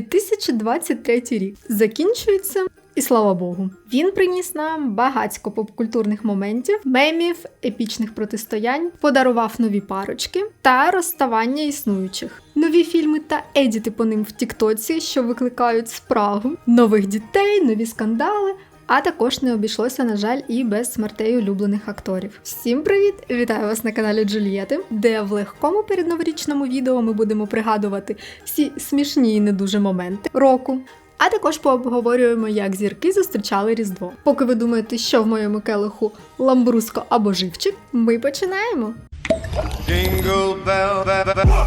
2023 рік закінчується. І слава Богу, він приніс нам багатько попкультурних моментів, мемів, епічних протистоянь, подарував нові парочки та розставання існуючих, нові фільми та едіти по ним в Тіктоці, що викликають спрагу, нових дітей, нові скандали. А також не обійшлося, на жаль, і без смертей улюблених акторів. Всім привіт! Вітаю вас на каналі Джулієти, де в легкому передноворічному відео ми будемо пригадувати всі смішні і не дуже моменти року. А також пообговорюємо, як зірки зустрічали Різдво. Поки ви думаєте, що в моєму келиху ламбруско або живчик, ми починаємо. Jingle bell, bell, bell,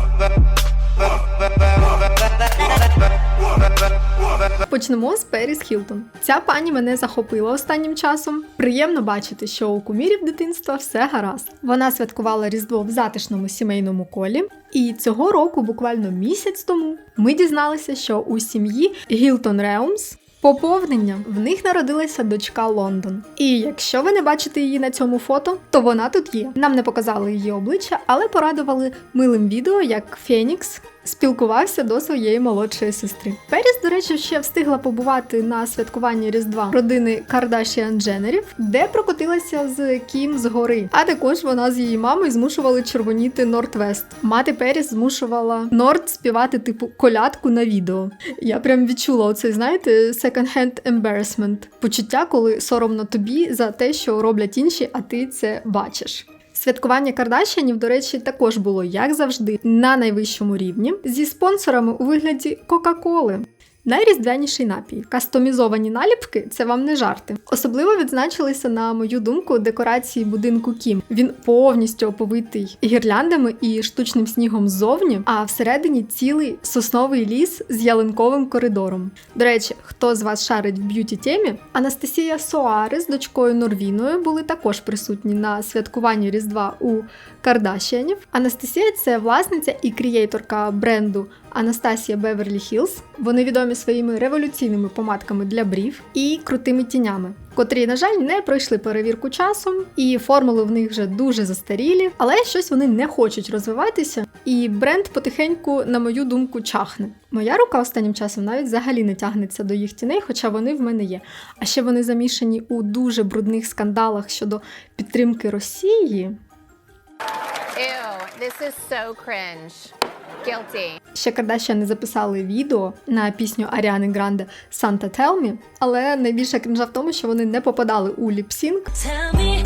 Почнемо з Періс Хілтон. Ця пані мене захопила останнім часом. Приємно бачити, що у кумірів дитинства все гаразд. Вона святкувала Різдво в затишному сімейному колі. І цього року, буквально місяць тому, ми дізналися, що у сім'ї Гілтон Реумс Поповнення в них народилася дочка Лондон. І якщо ви не бачите її на цьому фото, то вона тут є. Нам не показали її обличчя, але порадували милим відео, як Фенікс спілкувався до своєї молодшої сестри. Періс, до речі, ще встигла побувати на святкуванні Різдва родини Кардашіан Дженерів, де прокотилася з Кім з гори. А також вона з її мамою змушували червоніти Нортвест. Мати Періс змушувала Норд співати типу колядку на відео. Я прям відчула оцей, знаєте, second-hand embarrassment. Почуття, коли соромно тобі за те, що роблять інші, а ти це бачиш. Святкування Кардашянів, до речі, також було, як завжди, на найвищому рівні зі спонсорами у вигляді Кока-Коли. Найріздвяніший напій. Кастомізовані наліпки це вам не жарти. Особливо відзначилися, на мою думку, декорації будинку Кім. Він повністю оповитий гірляндами і штучним снігом ззовні, а всередині цілий сосновий ліс з ялинковим коридором. До речі, хто з вас шарить в б'юті темі? Анастасія Соари з дочкою Норвіною були також присутні на святкуванні Різдва у Кардашіанів. Анастасія це власниця і крієйторка бренду Анастасія Беверлі Хілз. Вони відомі своїми революційними помадками для брів і крутими тінями, котрі, на жаль, не пройшли перевірку часом, і формули в них вже дуже застарілі, але щось вони не хочуть розвиватися. І бренд потихеньку, на мою думку, чахне. Моя рука останнім часом навіть взагалі не тягнеться до їх тіней, хоча вони в мене є. А ще вони замішані у дуже брудних скандалах щодо підтримки Росії. Ew, this is so cringe. Guilty. Ще Кардашіани записали відео на пісню Аріани Гранде Santa Tell Me, але найбільша крінжа в тому, що вони не попадали у ліпсінг. Really.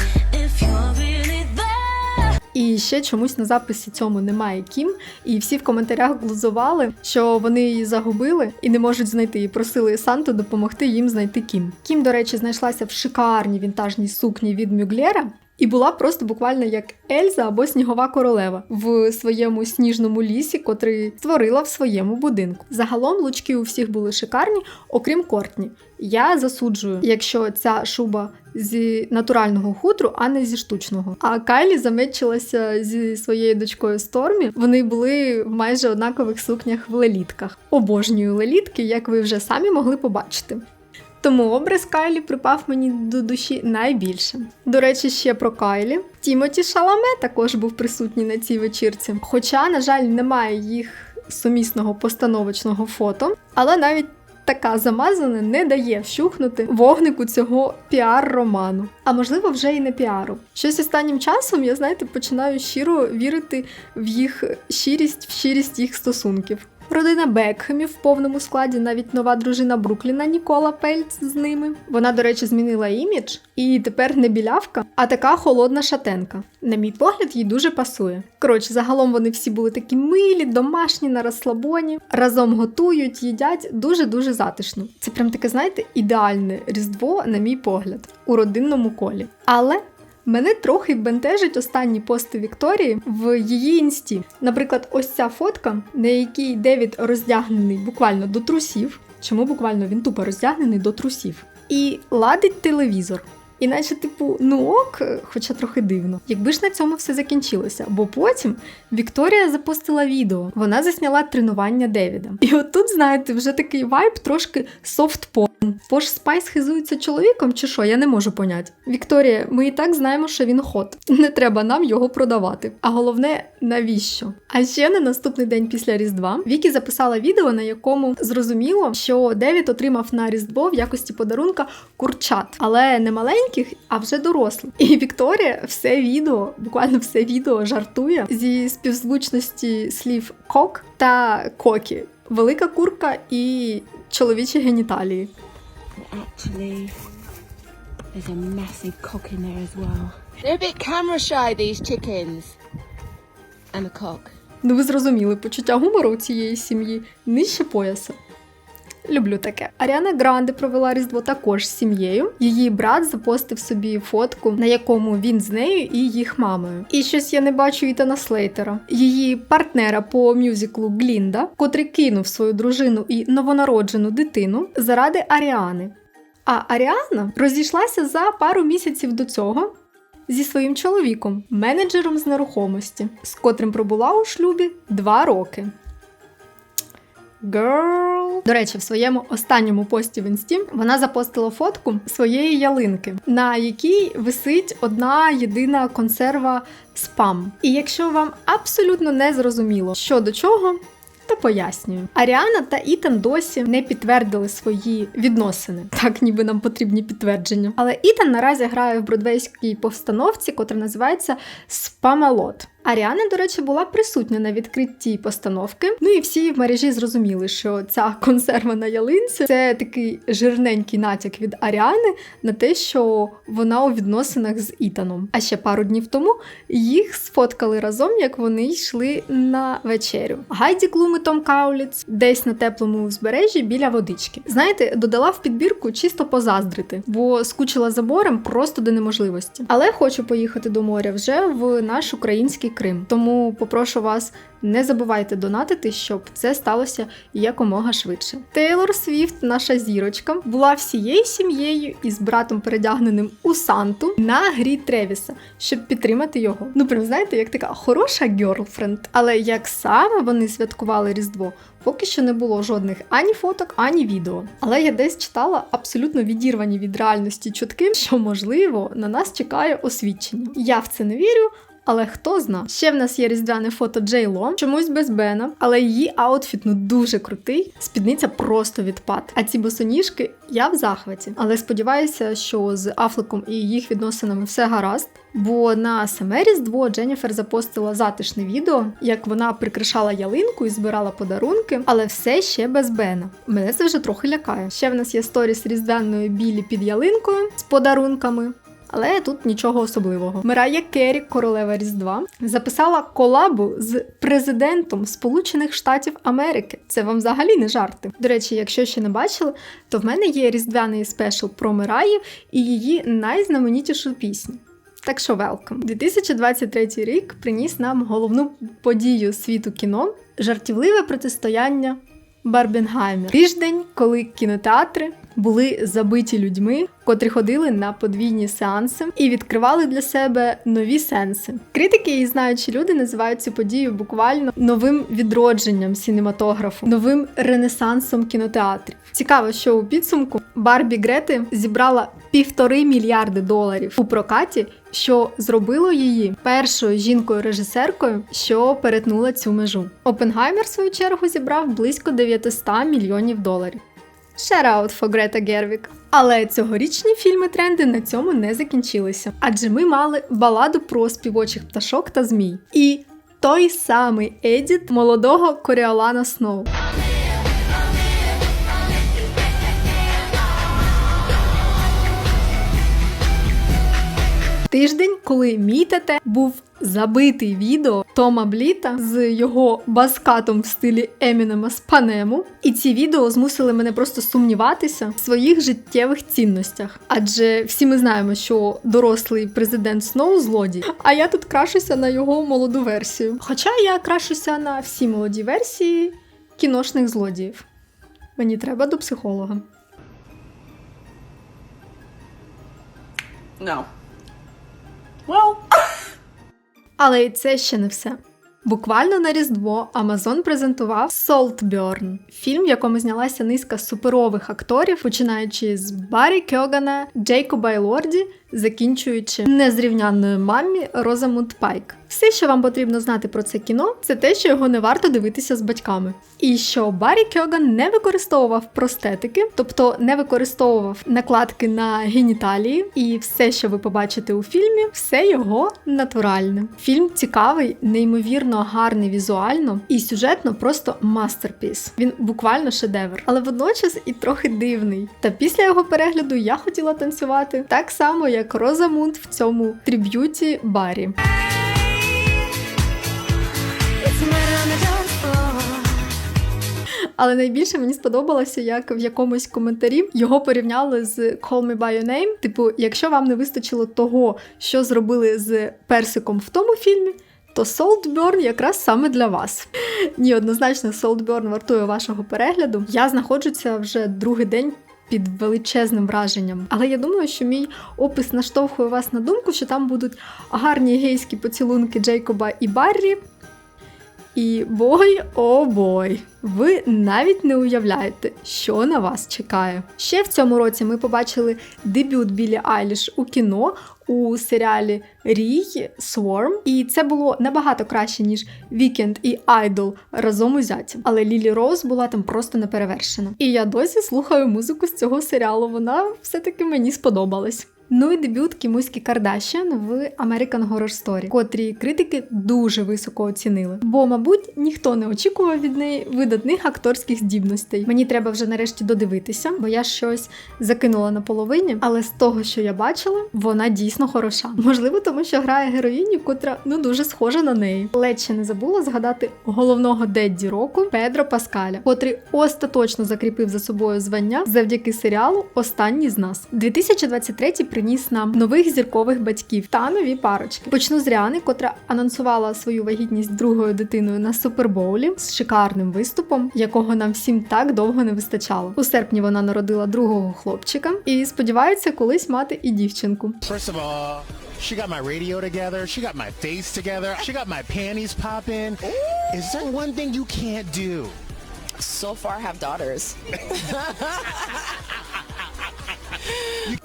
І ще чомусь на записі цьому немає Кім, і всі в коментарях глузували, що вони її загубили і не можуть знайти. І просили Санту допомогти їм знайти Кім. Кім, до речі, знайшлася в шикарній вінтажній сукні від Мюглера. І була просто буквально як Ельза або Снігова королева в своєму сніжному лісі, котрий створила в своєму будинку. Загалом лучки у всіх були шикарні, окрім Кортні. Я засуджую, якщо ця шуба зі натурального хутру, а не зі штучного. А Кайлі замечилася зі своєю дочкою Стормі. Вони були в майже однакових сукнях в лелітках. Обожнюю лелітки, як ви вже самі могли побачити. Тому образ Кайлі припав мені до душі найбільше. До речі, ще про Кайлі. Тімоті Шаламе також був присутній на цій вечірці. Хоча, на жаль, немає їх сумісного постановочного фото, але навіть така замазана не дає вщухнути вогнику цього піар-роману. А можливо, вже і не піару. Щось останнім часом я, знаєте, починаю щиро вірити в їх щирість, в щирість їх стосунків. Родина Бекхемів в повному складі, навіть нова дружина Брукліна Нікола Пельц з ними. Вона, до речі, змінила імідж і тепер не білявка, а така холодна шатенка. На мій погляд, їй дуже пасує. Коротше, загалом вони всі були такі милі, домашні на розслабоні, разом готують, їдять дуже-дуже затишно. Це прям таке, знаєте, ідеальне різдво, на мій погляд, у родинному колі. Але Мене трохи бентежить останні пости Вікторії в її інсті. Наприклад, ось ця фотка, на якій Девід роздягнений буквально до трусів. Чому буквально він тупо роздягнений до трусів? І ладить телевізор. Іначе, типу, ну ок, хоча трохи дивно. Якби ж на цьому все закінчилося, бо потім Вікторія запустила відео. Вона засняла тренування Девіда. І от тут, знаєте, вже такий вайб трошки софт-порн. Пош Спайс хизується чоловіком чи що, я не можу поняти. Вікторія, ми і так знаємо, що він хот. Не треба нам його продавати. А головне, навіщо? А ще на наступний день після Різдва Вікі записала відео, на якому зрозуміло, що Девід отримав на Різдво в якості подарунка курчат, але не маленьких, а вже дорослих. І Вікторія все відео, буквально все відео жартує зі співзвучності слів кок та кокі. Велика курка і чоловічі геніталії. Actually, there's a massive cock in there as well. They're a bit camera shy, these chickens. And the cock. Ну, ви зрозуміли, почуття гумору у цієї сім'ї нижче пояса. Люблю таке. Аріана Гранде провела Різдво також з сім'єю. Її брат запостив собі фотку, на якому він з нею і їх мамою. І щось я не бачу Ітана Слейтера, її партнера по мюзиклу Глінда, котрий кинув свою дружину і новонароджену дитину заради Аріани. А Аріана розійшлася за пару місяців до цього зі своїм чоловіком, менеджером з нерухомості, з котрим пробула у шлюбі два роки. Girl. До речі, в своєму останньому пості в інсті вона запостила фотку своєї ялинки, на якій висить одна єдина консерва спам. І якщо вам абсолютно не зрозуміло, що до чого. То пояснюю. Аріана та Ітан досі не підтвердили свої відносини. Так, ніби нам потрібні підтвердження. Але Ітан наразі грає в бродвейській постановці, котра називається Спамалот. Аріана, до речі, була присутня на відкритті постановки. Ну і всі в мережі зрозуміли, що ця консерва на ялинці це такий жирненький натяк від Аріани на те, що вона у відносинах з Ітаном. А ще пару днів тому їх сфоткали разом, як вони йшли на вечерю. Гайді Клум і Том Кауліц десь на теплому узбережжі біля водички. Знаєте, додала в підбірку чисто позаздрити, бо скучила за морем просто до неможливості. Але хочу поїхати до моря вже в наш український Крим. Тому попрошу вас. Не забувайте донатити, щоб це сталося якомога швидше. Тейлор Свіфт, наша зірочка, була всією сім'єю із братом передягненим у Санту на грі Тревіса, щоб підтримати його. Ну, прям знаєте, як така хороша гьорлфренд. Але як саме вони святкували Різдво, поки що не було жодних ані фоток, ані відео. Але я десь читала абсолютно відірвані від реальності чутки, що можливо на нас чекає освідчення. Я в це не вірю. Але хто зна? Ще в нас є різдвяне фото Джей Ло, чомусь без Бена, але її аутфіт ну дуже крутий. Спідниця просто відпад. А ці босоніжки я в захваті. Але сподіваюся, що з Афлеком і їх відносинами все гаразд. Бо на саме Різдво Дженніфер запостила затишне відео, як вона прикрашала ялинку і збирала подарунки, але все ще без Бена. Мене це вже трохи лякає. Ще в нас є сторіс різдвяної білі під ялинкою з подарунками. Але тут нічого особливого. Мирая Керрі, королева Різдва, записала колабу з президентом Сполучених Штатів Америки. Це вам взагалі не жарти. До речі, якщо ще не бачили, то в мене є різдвяний спешл про Мираї і її найзнаменітішу пісню. Так що велкам. 2023 рік приніс нам головну подію світу кіно жартівливе протистояння Барбенгаймер. Тиждень, коли кінотеатри були забиті людьми, котрі ходили на подвійні сеанси і відкривали для себе нові сенси. Критики і знаючі люди називають цю подію буквально новим відродженням синематографу, новим ренесансом кінотеатрів. Цікаво, що у підсумку Барбі Грети зібрала півтори мільярди доларів у прокаті, що зробило її першою жінкою-режисеркою, що перетнула цю межу. Опенгаймер, в свою чергу, зібрав близько 900 мільйонів доларів. Shout out for Greta Gerwig. Але цьогорічні фільми тренди на цьому не закінчилися, адже ми мали баладу про співочих пташок та змій. І той самий едіт молодого Коріолана Сноу. Тиждень, коли мій тете був забитий відео Тома Бліта з його баскатом в стилі Емінема з Панему. І ці відео змусили мене просто сумніватися в своїх життєвих цінностях. Адже всі ми знаємо, що дорослий президент Сноу злодій, а я тут крашуся на його молоду версію. Хоча я крашуся на всі молоді версії кіношних злодіїв. Мені треба до психолога. No. Well, Але і це ще не все. Буквально на Різдво Амазон презентував Saltburn – фільм, в якому знялася низка суперових акторів, починаючи з Баррі Кьогана, Джейкоба Елорді, закінчуючи незрівнянною мамі Розамунд Пайк. Все, що вам потрібно знати про це кіно, це те, що його не варто дивитися з батьками. І що Баррі Кьоган не використовував простетики, тобто не використовував накладки на геніталії, і все, що ви побачите у фільмі, все його натуральне. Фільм цікавий, неймовірно гарний візуально і сюжетно просто мастерпіс. Він буквально шедевр, але водночас і трохи дивний. Та після його перегляду я хотіла танцювати так само, як Розамунд в цьому триб'юті барі. Але найбільше мені сподобалося, як в якомусь коментарі його порівняли з Call Me By Your Name. Типу, якщо вам не вистачило того, що зробили з персиком в тому фільмі. То Saltburn якраз саме для вас. Ні, однозначно, Saltburn вартує вашого перегляду. Я знаходжуся вже другий день під величезним враженням. Але я думаю, що мій опис наштовхує вас на думку, що там будуть гарні гейські поцілунки Джейкоба і Баррі, і бой, о бой, ви навіть не уявляєте, що на вас чекає. Ще в цьому році ми побачили дебют Білі Айліш у кіно у серіалі Рій Swarm, і це було набагато краще, ніж Вікенд і Айдол разом узяті. Але Лілі Роуз була там просто неперевершена. І я досі слухаю музику з цього серіалу. Вона все-таки мені сподобалась. Ну і дебют Кімуські Кардашян в American Horror Story, котрі критики дуже високо оцінили. Бо, мабуть, ніхто не очікував від неї видатних акторських здібностей. Мені треба вже нарешті додивитися, бо я щось закинула на половині, але з того, що я бачила, вона дійсно хороша. Можливо, тому що грає героїню, котра ну дуже схожа на неї. Ледь не забула згадати головного Дедді року Педро Паскаля, котрий остаточно закріпив за собою звання завдяки серіалу Останній з нас. 2023 приніс нам нових зіркових батьків та нові парочки. Почну з Ріани, котра анонсувала свою вагітність другою дитиною на супербоулі з шикарним виступом, якого нам всім так довго не вистачало. У серпні вона народила другого хлопчика і сподівається колись мати і дівчинку. She got my radio together. She got my face together. She got my panties popping. Is there one thing you can't do? so far have daughters.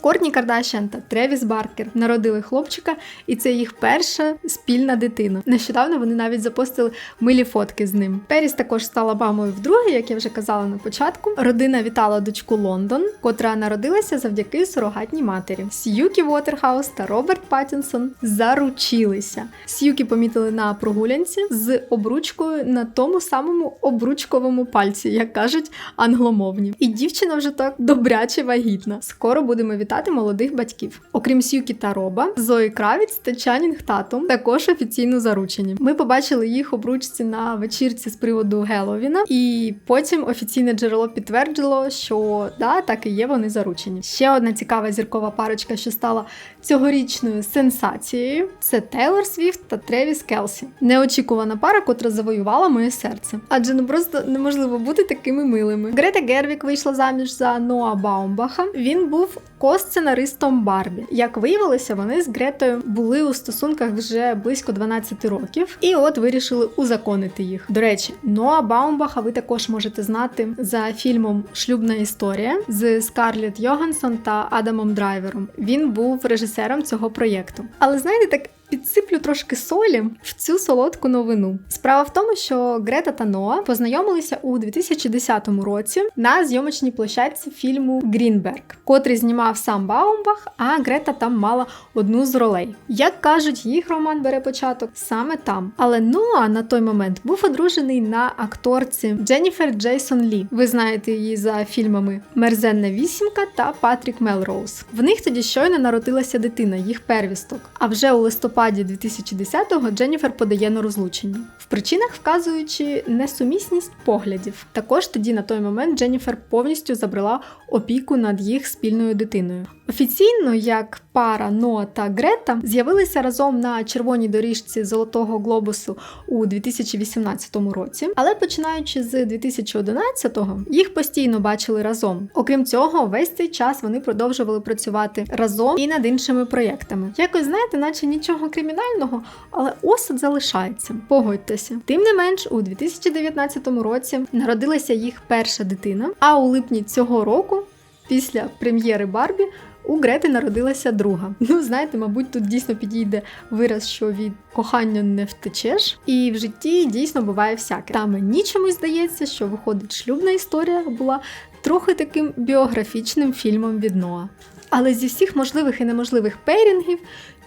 Кортні Кардашян та Тревіс Баркер народили хлопчика, і це їх перша спільна дитина. Нещодавно вони навіть запостили милі фотки з ним. Періс також стала мамою вдруге, як я вже казала на початку. Родина вітала дочку Лондон, котра народилася завдяки сурогатній матері. Сьюкі Уотерхаус та Роберт Паттінсон заручилися. Сьюкі помітили на прогулянці з обручкою на тому самому обручковому пальці, як кажуть англомовні. І дівчина вже так добряче вагітна. Скоро будемо вітати молодих батьків. Окрім Сьюкі та Роба, Зої Кравіць та Чанінг Татум також офіційно заручені. Ми побачили їх обручці на вечірці з приводу Геловіна, і потім офіційне джерело підтвердило, що да, так і є, вони заручені. Ще одна цікава зіркова парочка, що стала цьогорічною сенсацією, це Тейлор Свіфт та Тревіс Келсі. Неочікувана пара, котра завоювала моє серце. Адже ну просто неможливо бути такими милими. Грета Гервік вийшла заміж за Ноа Баумбаха. Він був ко-сценаристом Барбі. Як виявилося, вони з Гретою були у стосунках вже близько 12 років, і от вирішили узаконити їх. До речі, Ноа Баумбаха ви також можете знати за фільмом Шлюбна історія з Скарлетт Йогансон та Адамом Драйвером. Він був режисером цього проєкту. Але знаєте, так Підсиплю трошки солі в цю солодку новину. Справа в тому, що Грета та Ноа познайомилися у 2010 році на зйомочній площадці фільму Грінберг, котрий знімав сам Баумбах, а Грета там мала одну з ролей. Як кажуть, їх роман бере початок саме там. Але Ноа на той момент був одружений на акторці Дженніфер Джейсон Лі. Ви знаєте її за фільмами Мерзенна вісімка та Патрік Мелроуз. В них тоді щойно народилася дитина, їх первісток. А вже у листопаді листопаді 2010-го Дженніфер подає на розлучення, в причинах вказуючи несумісність поглядів. Також тоді на той момент Дженніфер повністю забрала опіку над їх спільною дитиною. Офіційно, як пара Ноа та Грета з'явилися разом на червоній доріжці Золотого глобусу у 2018 році, але починаючи з 2011-го, їх постійно бачили разом. Окрім цього, весь цей час вони продовжували працювати разом і над іншими проєктами. Якось знаєте, наче нічого кримінального, але осад залишається. Погодьтеся. Тим не менш, у 2019 році народилася їх перша дитина, а у липні цього року, після прем'єри Барбі, у Грети народилася друга. Ну, знаєте, мабуть, тут дійсно підійде вираз, що від кохання не втечеш. І в житті дійсно буває всяке. Та мені чомусь здається, що виходить шлюбна історія була трохи таким біографічним фільмом від Ноа. Але зі всіх можливих і неможливих пейрінгів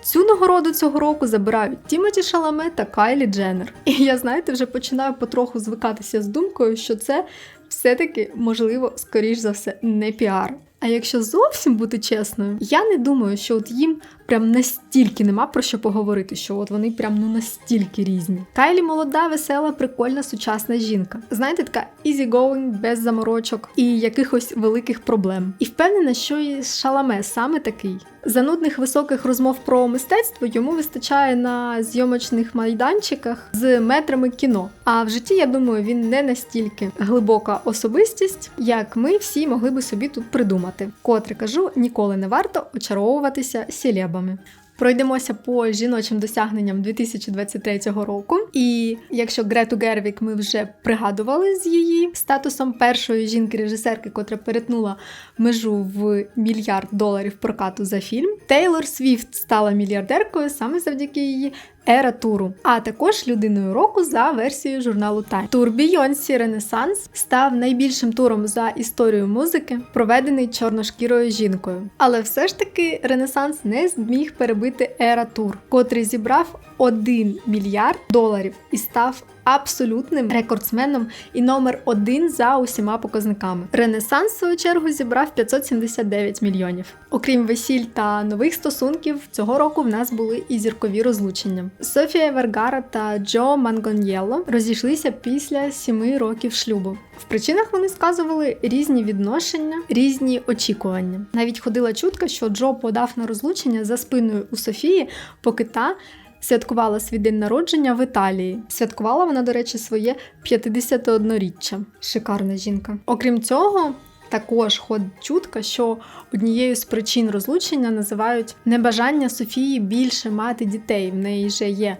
Цю нагороду цього року забирають Тімоті Шаламе та Кайлі Дженнер. І я, знаєте, вже починаю потроху звикатися з думкою, що це все-таки, можливо, скоріш за все, не піар. А якщо зовсім бути чесною, я не думаю, що от їм прям настільки нема про що поговорити, що от вони прям ну настільки різні. Кайлі молода, весела, прикольна, сучасна жінка. Знаєте, така easygoing, без заморочок і якихось великих проблем. І впевнена, що і Шаламе саме такий. Занудних високих розмов про мистецтво йому вистачає на зйомочних майданчиках з метрами кіно. А в житті, я думаю, він не настільки глибока особистість, як ми всі могли би собі тут придумати. Котре кажу, ніколи не варто очаровуватися сілебами. Пройдемося по жіночим досягненням 2023 року. І якщо Грету Гервік ми вже пригадували з її статусом першої жінки-режисерки, котра перетнула межу в мільярд доларів прокату за фільм, Тейлор Свіфт стала мільярдеркою саме завдяки її Ера туру, а також людиною року за версією журналу Time. Тур Бійонсі Ренесанс став найбільшим туром за історію музики, проведений чорношкірою жінкою. Але все ж таки Ренесанс не зміг перебити Ера Тур, котрий зібрав 1 мільярд доларів і став абсолютним рекордсменом і номер один за усіма показниками. Ренесанс, в свою чергу, зібрав 579 мільйонів. Окрім весіль та нових стосунків, цього року в нас були і зіркові розлучення. Софія Вергара та Джо Мангоньєло розійшлися після сіми років шлюбу. В причинах вони сказували різні відношення, різні очікування. Навіть ходила чутка, що Джо подав на розлучення за спиною у Софії, поки та святкувала свій день народження в Італії. Святкувала вона, до речі, своє 51-річчя. Шикарна жінка. Окрім цього. Також ходить чутка, що однією з причин розлучення називають небажання Софії більше мати дітей. В неї вже є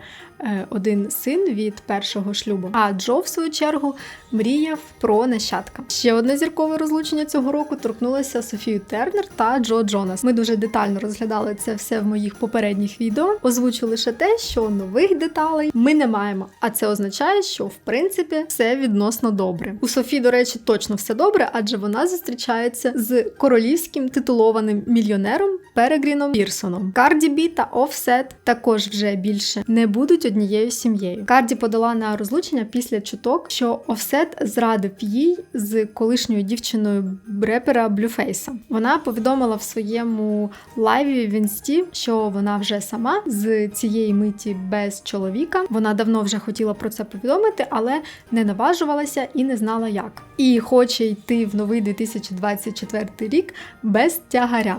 один син від першого шлюбу. А Джо, в свою чергу, мріяв про нащадка. Ще одне зіркове розлучення цього року торкнулося Софію Тернер та Джо Джонас. Ми дуже детально розглядали це все в моїх попередніх відео. Озвучу лише те, що нових деталей ми не маємо. А це означає, що в принципі все відносно добре. У Софії, до речі, точно все добре, адже вона зустрічається з королівським титулованим мільйонером Перегріном Пірсоном. Карді Бі та Офсет також вже більше не будуть однією сім'єю. Карді подала на розлучення після чуток, що Офсет зрадив їй з колишньою дівчиною репера Блюфейса. Вона повідомила в своєму лайві в інсті, що вона вже сама з цієї миті без чоловіка. Вона давно вже хотіла про це повідомити, але не наважувалася і не знала як. І хоче йти в новий 2024 рік без тягаря.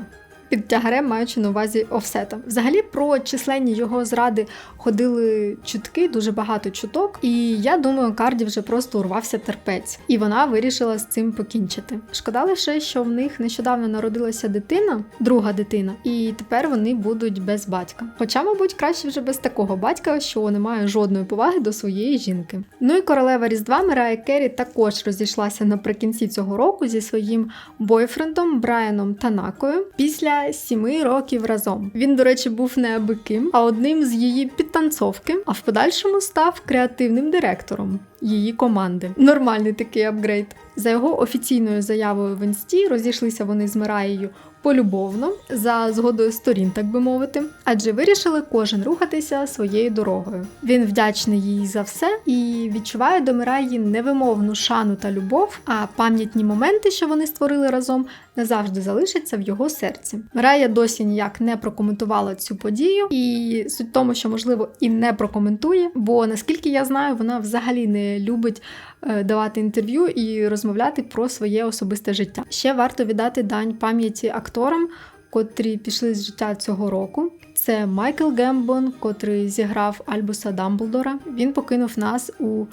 Під тягарем маючи на увазі офсета. Взагалі про численні його зради ходили чутки, дуже багато чуток. І я думаю, Карді вже просто урвався терпець, і вона вирішила з цим покінчити. Шкода лише, що в них нещодавно народилася дитина, друга дитина, і тепер вони будуть без батька. Хоча, мабуть, краще вже без такого батька, що не має жодної поваги до своєї жінки. Ну і королева Різдва Мирая Керрі також розійшлася наприкінці цього року зі своїм бойфрендом Брайаном Танакою після сіми років разом. Він, до речі, був не аби ким, а одним з її підтанцовки, а в подальшому став креативним директором її команди. Нормальний такий апгрейд. За його офіційною заявою в інсті розійшлися вони з Мираєю полюбовно, за згодою сторін, так би мовити, адже вирішили кожен рухатися своєю дорогою. Він вдячний їй за все і відчуває до Мираї невимовну шану та любов, а пам'ятні моменти, що вони створили разом, назавжди залишаться в його серці. Мирая досі ніяк не прокоментувала цю подію, і суть в тому, що можливо і не прокоментує, бо наскільки я знаю, вона взагалі не любить е, давати інтерв'ю і розмовляти про своє особисте життя. Ще варто віддати дань пам'яті акторам. котрі пішли з життя цього року. Це Майкл Гембон, котрий зіграв Альбуса Дамблдора. Він покинув нас у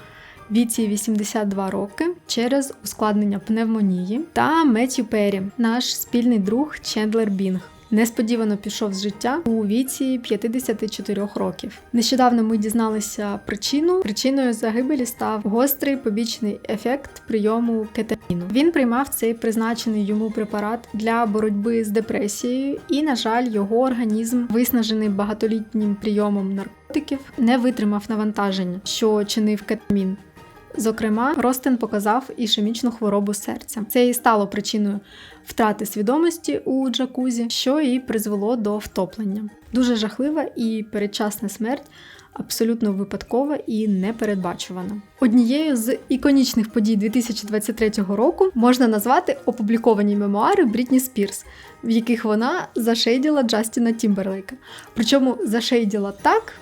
віці 82 роки через ускладнення пневмонії. Та Меттью Перрі, наш спільний друг Чендлер Бінг. Несподівано пішов з життя у віці 54 років. Нещодавно ми дізналися причину. Причиною загибелі став гострий побічний ефект прийому кетаміну. Він приймав цей призначений йому препарат для боротьби з депресією, і, на жаль, його організм, виснажений багатолітнім прийомом наркотиків, не витримав навантаження, що чинив кетамін. Зокрема, Ростен показав ішемічну хворобу серця. Це і стало причиною втрати свідомості у джакузі, що і призвело до втоплення. Дуже жахлива і передчасна смерть. Абсолютно випадкова і непередбачувана. Однією з іконічних подій 2023 року можна назвати опубліковані мемуари Брітні Спірс, в яких вона зашейділа Джастіна Тімберлейка. Причому зашейділа так,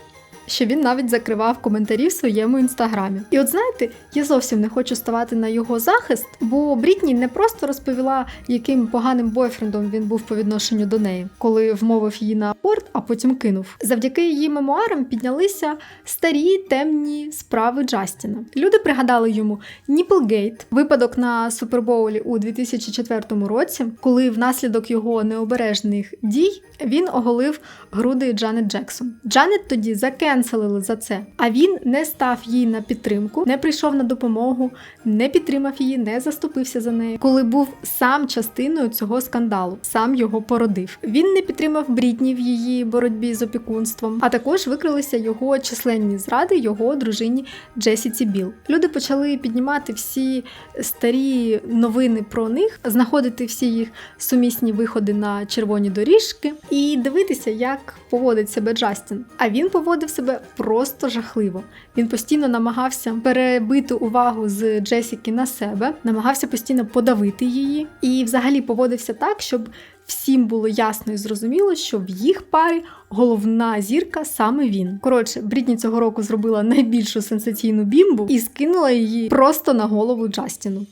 що він навіть закривав коментарі в своєму інстаграмі. І от знаєте, я зовсім не хочу ставати на його захист, бо Брітні не просто розповіла, яким поганим бойфрендом він був по відношенню до неї, коли вмовив її на аборт, а потім кинув. Завдяки її мемуарам піднялися старі темні справи Джастіна. Люди пригадали йому Ніпплгейт, випадок на Супербоулі у 2004 році, коли внаслідок його необережних дій він оголив груди Джанет Джексон. Джанет тоді закенселили за це, а він не став їй на підтримку, не прийшов на допомогу, не підтримав її, не заступився за неї. Коли був сам частиною цього скандалу, сам його породив. Він не підтримав Брітні в її боротьбі з опікунством, а також викрилися його численні зради його дружині Джесіці Біл. Люди почали піднімати всі старі новини про них, знаходити всі їх сумісні виходи на червоні доріжки і дивитися, як поводить себе Джастін. А він поводив себе просто жахливо. Він постійно намагався перебити увагу з Джесіки на себе, намагався постійно подавити її, і взагалі поводився так, щоб всім було ясно і зрозуміло, що в їх парі головна зірка саме він. Коротше, Брітні цього року зробила найбільшу сенсаційну бімбу і скинула її просто на голову Джастіну.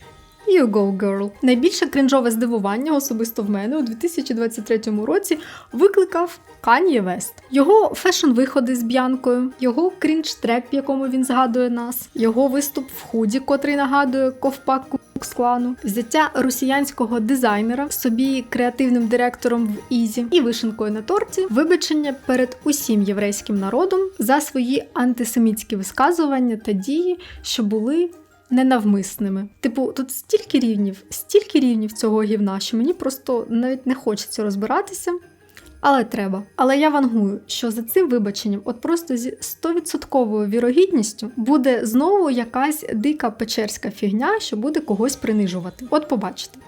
You go, girl. Найбільше крінжове здивування особисто в мене у 2023 році викликав Кан'є Вест. Його фешн-виходи з б'янкою, його крінж-трек, в якому він згадує нас, його виступ в худі, котрий нагадує ковпак Кукс-клану, взяття росіянського дизайнера собі креативним директором в Ізі і вишенкою на торті, вибачення перед усім єврейським народом за свої антисемітські висказування та дії, що були ненавмисними. Типу, тут стільки рівнів, стільки рівнів цього гівна, що мені просто навіть не хочеться розбиратися. Але треба. Але я вангую, що за цим вибаченням, от просто зі 100% вірогідністю, буде знову якась дика печерська фігня, що буде когось принижувати. От побачите.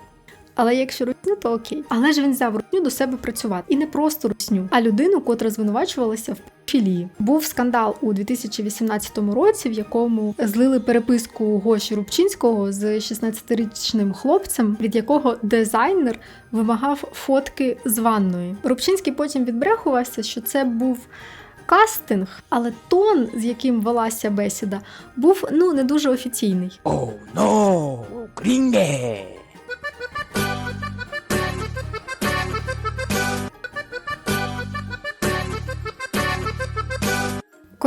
Але якщо русню, то окей. Але ж він взяв русню до себе працювати. І не просто русню, а людину, котра звинувачувалася в філії. Був скандал у 2018 році, в якому злили переписку Гоші Рубчинського з 16-річним хлопцем, від якого дизайнер вимагав фотки з ванною. Рубчинський потім відбрехувався, що це був. Кастинг, але тон, з яким велася бесіда, був ну не дуже офіційний. Oh no, gringue.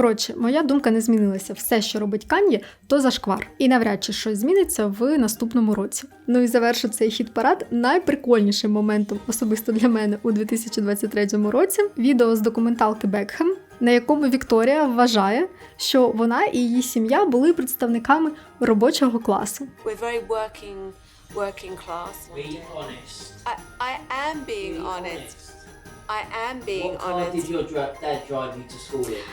Коротше, моя думка не змінилася. Все, що робить Кан'є, то зашквар. І навряд чи щось зміниться в наступному році. Ну і завершу цей хіт парад найприкольнішим моментом, особисто для мене у 2023 році. Відео з документалки Бекхем, на якому Вікторія вважає, що вона і її сім'я були представниками робочого класу. We're very working, working class. Be honest. I, I am being Be honest. I am being what car did honest. your dra- dad drive you to school in?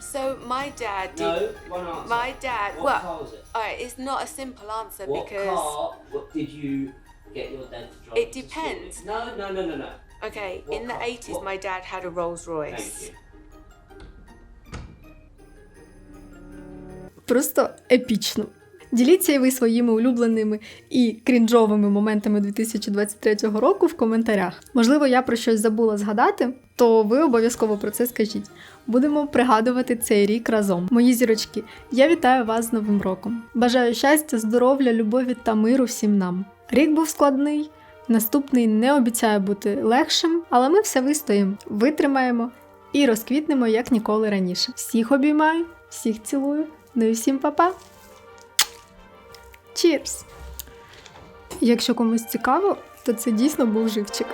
So my dad did. No, one answer. My dad. What well, car was it? alright, it's not a simple answer What because. car what did you get your dad to drive It you to school depends. in? No, no, no, no, no. Okay, What in the car? 80s, What? my dad had a Rolls Thank Royce. you. Просто епічно. Діліться і ви своїми улюбленими і крінжовими моментами 2023 року в коментарях. Можливо, я про щось забула згадати, то ви обов'язково про це скажіть. Будемо пригадувати цей рік разом. Мої зірочки, я вітаю вас з Новим роком. Бажаю щастя, здоров'я, любові та миру всім нам. Рік був складний, Наступний не обіцяє бути легшим, але ми все вистоїмо, витримаємо і розквітнемо як ніколи раніше. Всіх обіймаю, всіх цілую. Ну і всім па-па! Cheers! Якщо комусь цікаво, то це дійсно був живчик.